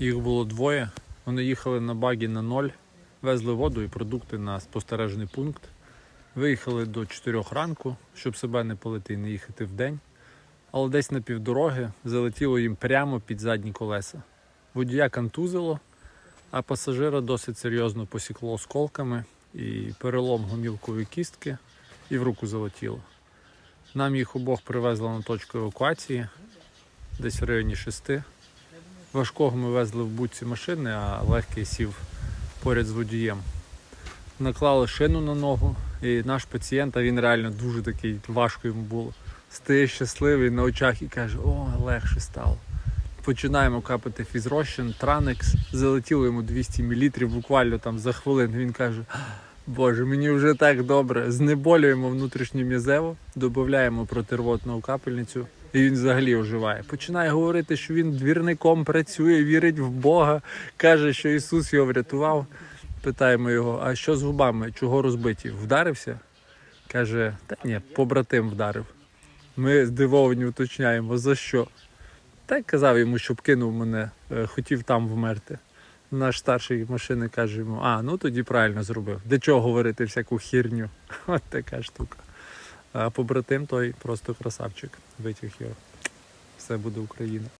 Їх було двоє. Вони їхали на багі на ноль, везли воду і продукти на спостережний пункт. Виїхали до 4 ранку, щоб себе не палити і не їхати в день. Але десь на півдороги залетіло їм прямо під задні колеса. Водія контузило, а пасажира досить серйозно посікло осколками і перелом гомілкової кістки, і в руку залетіло. Нам їх обох привезли на точку евакуації, десь в районі 6. Важкого ми везли в будці машини, а легкий сів поряд з водієм. Наклали шину на ногу, і наш пацієнт, а він реально дуже такий важко йому було. Стає щасливий на очах і каже: О, легше стало. Починаємо капати фізрозчин, транекс, залетіло йому 200 мл буквально там за хвилину. Він каже: Боже, мені вже так добре. Знеболюємо внутрішнє м'язево, додаємо протирвотну капельницю, і він взагалі оживає. Починає говорити, що він двірником працює, вірить в Бога, каже, що Ісус його врятував. Питаємо його, а що з губами? Чого розбиті? Вдарився? Каже, та ні, побратим вдарив. Ми здивовані уточняємо, за що? Та й казав йому, щоб кинув мене, е, хотів там вмерти. Наш старший машини каже йому, а ну тоді правильно зробив. Для чого говорити всяку хірню? От така штука. А побратим той просто красавчик. Витяг його. Все буде Україна.